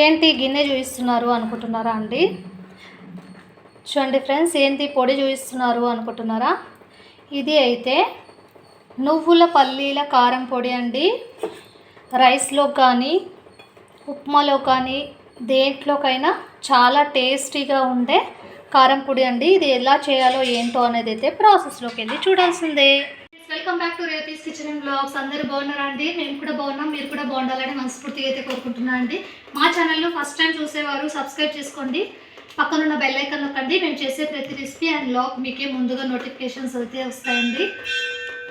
ఏంటి గిన్నె చూపిస్తున్నారు అనుకుంటున్నారా అండి? చూడండి ఫ్రెండ్స్ ఏంటి పొడి చూపిస్తున్నారు అనుకుంటున్నారా? ఇది అయితే నువ్వుల పల్లీల కారం పొడి అండి. రైస్లో కానీ ఉప్మాలో కానీ దేంట్లోకైనా చాలా టేస్టీగా ఉండే కారం పొడి అండి. ఇది ఎలా చేయాలో ఏంటో అనేది అయితే ప్రాసెస్లోకి వెళ్ళి చూడాల్సిందే. Welcome back to Revathi's kitchen and blogs అందరూ బాగున్నారా అండి? మేము కూడా బాగున్నాం మీరు కూడా బాగుండాలని మనస్ఫూర్తిగా అయితే కోరుకుంటున్నాను అండి. మా ఛానల్లో ఫస్ట్ టైం చూసేవారు సబ్స్క్రైబ్ చేసుకోండి. పక్కనున్న బెల్ ఐకాన్ నొక్కండి. మేము చేసే ప్రతి రెసిపీ అండ్ బ్లాగ్ మీకే ముందుగా నోటిఫికేషన్స్ అయితే వస్తాయండి.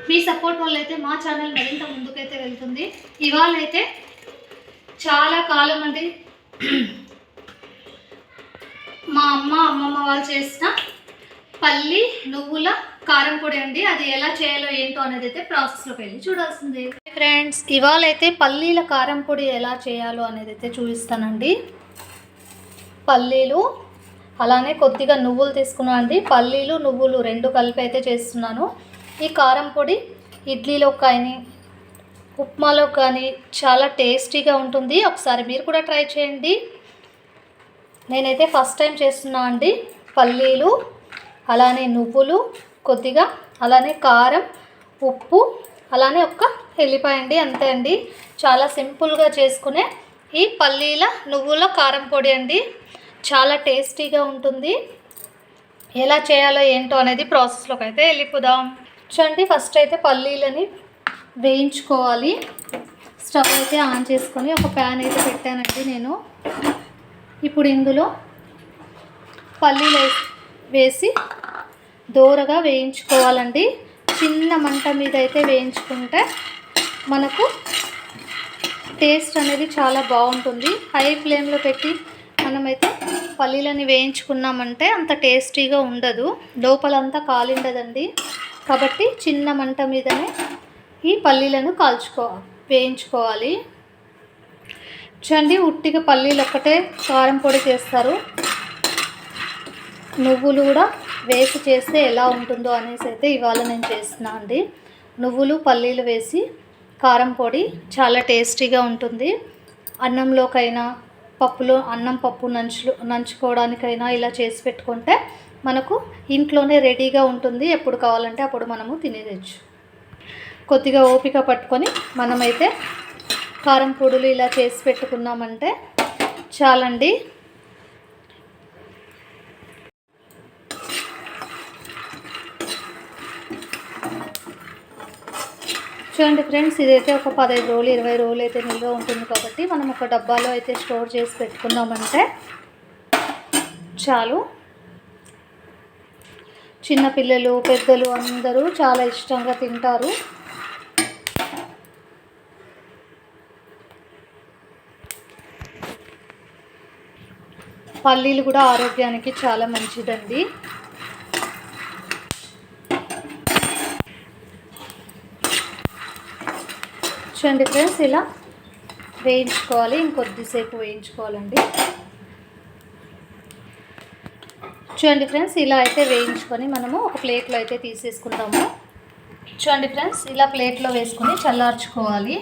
మీ సపోర్ట్ వల్ల అయితే మా ఛానల్ మరింత ముందుకైతే వెళ్తుంది. ఇవాళ అయితే చాలా కాలం అండి. మా అమ్మ అమ్మమ్మ వాళ్ళు చేసిన పల్లి నువ్వుల కారం పొడి అండి. అది ఎలా చేయాలో ఏంటో అనేది అయితే ప్రాసెస్లోకి వెళ్ళి చూడాల్సిందే. ఫ్రెండ్స్ ఇవాళ అయితే పల్లీల కారం పొడి ఎలా చేయాలో అనేది అయితే చూపిస్తానండి. పల్లీలు అలానే కొద్దిగా నువ్వులు తీసుకున్నాను అండి. పల్లీలు నువ్వులు రెండు కలిపి అయితే చేస్తున్నాను. ఈ కారం పొడి ఇడ్లీలో కానీ ఉప్మాలో కానీ చాలా టేస్టీగా ఉంటుంది. ఒకసారి మీరు కూడా ట్రై చేయండి. నేనైతే ఫస్ట్ టైం చేస్తున్నా అండి. పల్లీలు అలానే నువ్వులు కొద్దిగా అలానే కారం ఉప్పు అలానే ఒక్క ఎల్లిపాయ అండి అంతే అండి. చాలా సింపుల్గా చేసుకునే ఈ పల్లీల నువ్వుల కారం పొడి అండి. చాలా టేస్టీగా ఉంటుంది. ఎలా చేయాలో ఏంటో అనేది ప్రాసెస్లోకి అయితే వెళ్ళిపోదాం. చూడండి ఫస్ట్ అయితే పల్లీలని వేయించుకోవాలి. స్టవ్ అయితే ఆన్ చేసుకొని ఒక ప్యాన్ అయితే పెట్టానండి నేను. ఇప్పుడు ఇందులో పల్లీలు వేసి దోరగా వేయించుకోవాలండి. చిన్న మంట మీద అయితే వేయించుకుంటే మనకు టేస్ట్ అనేది చాలా బాగుంటుంది. హై ఫ్లేమ్లో పెట్టి మనమైతే పల్లీలని వేయించుకున్నామంటే అంత టేస్టీగా ఉండదు. లోపలంతా కాలిండదండి. కాబట్టి చిన్న మంట మీదనే ఈ పల్లీలను కాల్చుకో వేయించుకోవాలి. చూడండి ఉట్టిగా పల్లీలు ఒక్కటే కారం పొడి చేస్తారు. నువ్వులు కూడా వేసి చేస్తే ఎలా ఉంటుందో అనేసి అయితే ఇవాళ నేను చేస్తున్నా అండి. నువ్వులు పల్లీలు వేసి కారం పొడి చాలా టేస్టీగా ఉంటుంది. అన్నంలోకైనా పప్పులో అన్నం పప్పు నంచులు నంచుకోవడానికైనా ఇలా చేసి పెట్టుకుంటే మనకు ఇంట్లోనే రెడీగా ఉంటుంది. ఎప్పుడు కావాలంటే అప్పుడు మనము తినేయచ్చు. కొద్దిగా ఓపిక పట్టుకొని మనమైతే కారం పొడులు ఇలా చేసి పెట్టుకున్నామంటే చాలండి. చూడండి ఫ్రెండ్స్ ఇదైతే ఒక పదహైదు రోజులు ఇరవై రోజులు అయితే నిల్వ ఉంటుంది కాబట్టి మనం ఒక డబ్బాలో అయితే స్టోర్ చేసి పెట్టుకున్నామంటే చాలు. చిన్నపిల్లలు పెద్దలు అందరూ చాలా ఇష్టంగా తింటారు. పల్లీలు కూడా ఆరోగ్యానికి చాలా మంచిదండి. చూడండి ఫ్రెండ్స్ ఇలా వేయించుకోవాలి ఇంకొద్దిసేపు వేయించుకోవాలండి. చూడండి ఫ్రెండ్స్ ఇలా అయితే వేయించుకొని మనము ఒక ప్లేట్లో అయితే తీసేసుకుంటాము. చూడండి ఫ్రెండ్స్ ఇలా ప్లేట్లో వేసుకొని చల్లార్చుకోవాలి.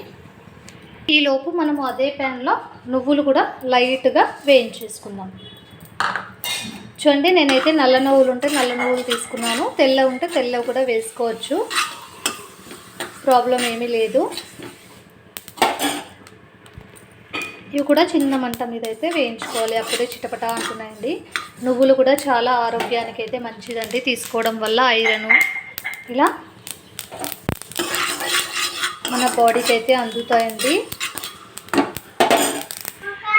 ఈలోపు మనము అదే ప్యాన్లో నువ్వులు కూడా లైట్గా వేయించేసుకుందాం. చూడండి నేనైతే నల్ల నువ్వులు ఉంటే నల్ల నువ్వులు తీసుకున్నాను. తెల్ల ఉంటే తెల్ల కూడా వేసుకోవచ్చు. ప్రాబ్లం ఏమీ లేదు. ఇవి కూడా చిన్న మంట మీద అయితే వేయించుకోవాలి. అప్పుడే చిటపట అంటున్నాయండి. నువ్వులు కూడా చాలా ఆరోగ్యానికి అయితే మంచిదండి తీసుకోవడం వల్ల ఐరన్. ఇలా మన బాడీకి అయితే అందుతాయండి.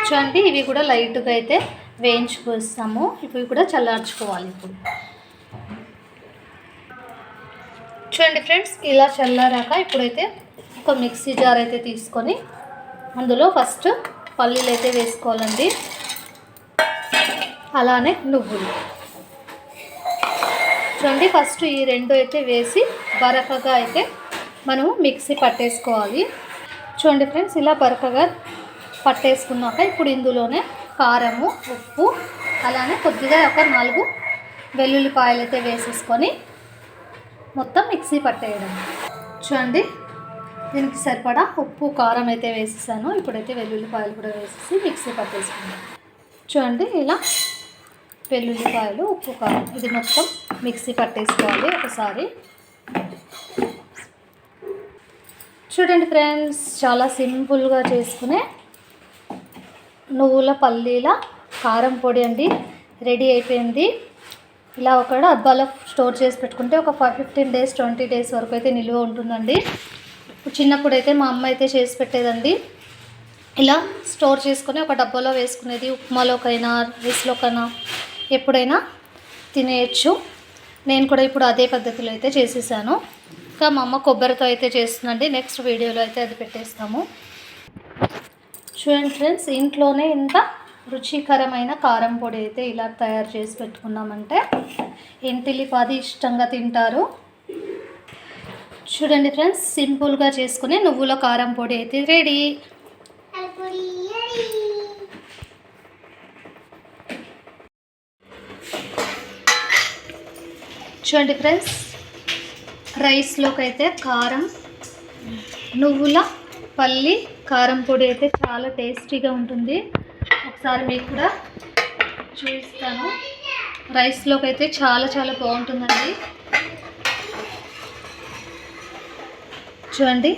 చూడండి ఇవి కూడా లైట్గా అయితే వేయించుకొస్తాము. ఇవి కూడా చల్లార్చుకోవాలి ఇప్పుడు. చూడండి ఫ్రెండ్స్ ఇలా చల్లారాక ఇప్పుడైతే ఒక మిక్సీ జార్ అయితే తీసుకొని అందులో ఫస్ట్ పల్లీలు అయితే వేసుకోవాలండి. అలానే నువ్వులు. చూడండి ఫస్ట్ ఈ రెండు అయితే వేసి బరకగా అయితే మనము మిక్సీ పట్టేసుకోవాలి. చూడండి ఫ్రెండ్స్ ఇలా బరకగా పట్టేసుకున్నాక ఇప్పుడు ఇందులోనే కారము ఉప్పు అలానే కొద్దిగా ఒక నాలుగు వెల్లుల్లిపాయలు అయితే వేసేసుకొని మొత్తం మిక్సీ పట్టేయడం. చూడండి దీనికి సరిపడా ఉప్పు కారం అయితే వేసేసాను. ఇప్పుడైతే వెల్లుల్లిపాయలు కూడా వేసేసి మిక్సీ పట్టేసుకున్నాను చూడండి ఇలా వెల్లుల్లిపాయలు ఉప్పు కారం ఇది మొత్తం మిక్సీ పట్టేసుకోవాలి ఒకసారి. చూడండి ఫ్రెండ్స్ చాలా సింపుల్గా చేసుకునే నువ్వుల పల్లీల కారం పొడి అండి. రెడీ అయిపోయింది. ఇలా ఒక డబ్బాలో స్టోర్ చేసి పెట్టుకుంటే ఒక five fifteen days twenty days వరకు అయితే నిల్వ ఉంటుందండి. చిన్నప్పుడు అయితే మా అమ్మ అయితే చేసి పెట్టేదండి. ఇలా స్టోర్ చేసుకొని ఒక డబ్బాలో వేసుకునేది. ఉప్మాలోకైనా రైస్లోకైనా ఎప్పుడైనా తినేయచ్చు. నేను కూడా ఇప్పుడు అదే పద్ధతిలో అయితే చేసేసాను. ఇంకా మా అమ్మ కొబ్బరితో అయితే చేస్తుందండి. నెక్స్ట్ వీడియోలో అయితే అది పెట్టేస్తాము. చూడండి ఫ్రెండ్స్ ఇంట్లోనే ఇంత రుచికరమైన కారం పొడి అయితే ఇలా తయారు చేసి పెట్టుకున్నామంటే ఇంటిల్లి పాది ఇష్టంగా తింటారు. చూడండి ఫ్రెండ్స్ సింపుల్గా చేసుకునే నువ్వుల కారం పొడి అయితే రెడీ. చూడండి ఫ్రెండ్స్ రైస్లోకి అయితే కారం నువ్వుల పల్లి కారం పొడి అయితే చాలా టేస్టీగా ఉంటుంది. ఒకసారి మీకు కూడా చూపిస్తాను. రైస్లోకి అయితే చాలా చాలా బాగుంటుందండి. చూడండి.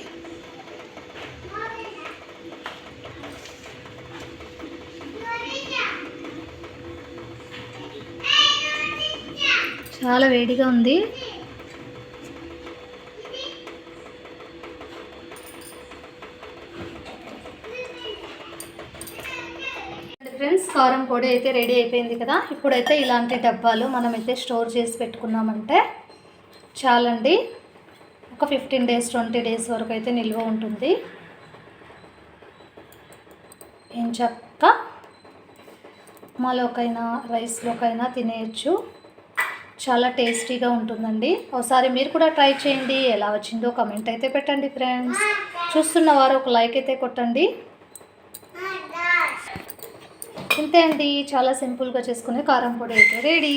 చాలా వేడిగా ఉంది. ఫ్రెండ్స్ కారం పొడి అయితే రెడీ అయిపోయింది కదా? ఇప్పుడైతే ఇలాంటి డబ్బాలు మనమైతే స్టోర్ చేసి పెట్టుకున్నామంటే చాలండి. ఒక ఫిఫ్టీన్ డేస్ ట్వంటీ డేస్ వరకు అయితే నిల్వ ఉంటుంది. ఏం చక్క ఉప్మాలోకైనా రైస్లోకైనా తినేయచ్చు. చాలా టేస్టీగా ఉంటుందండి. ఒకసారి మీరు కూడా ట్రై చేయండి. ఎలా వచ్చిందో కమెంట్ అయితే పెట్టండి ఫ్రెండ్స్. చూస్తున్న వారు ఒక లైక్ అయితే కొట్టండి. ఇంతే అండి. చాలా సింపుల్గా చేసుకునే కారం పొడి అయితే ready.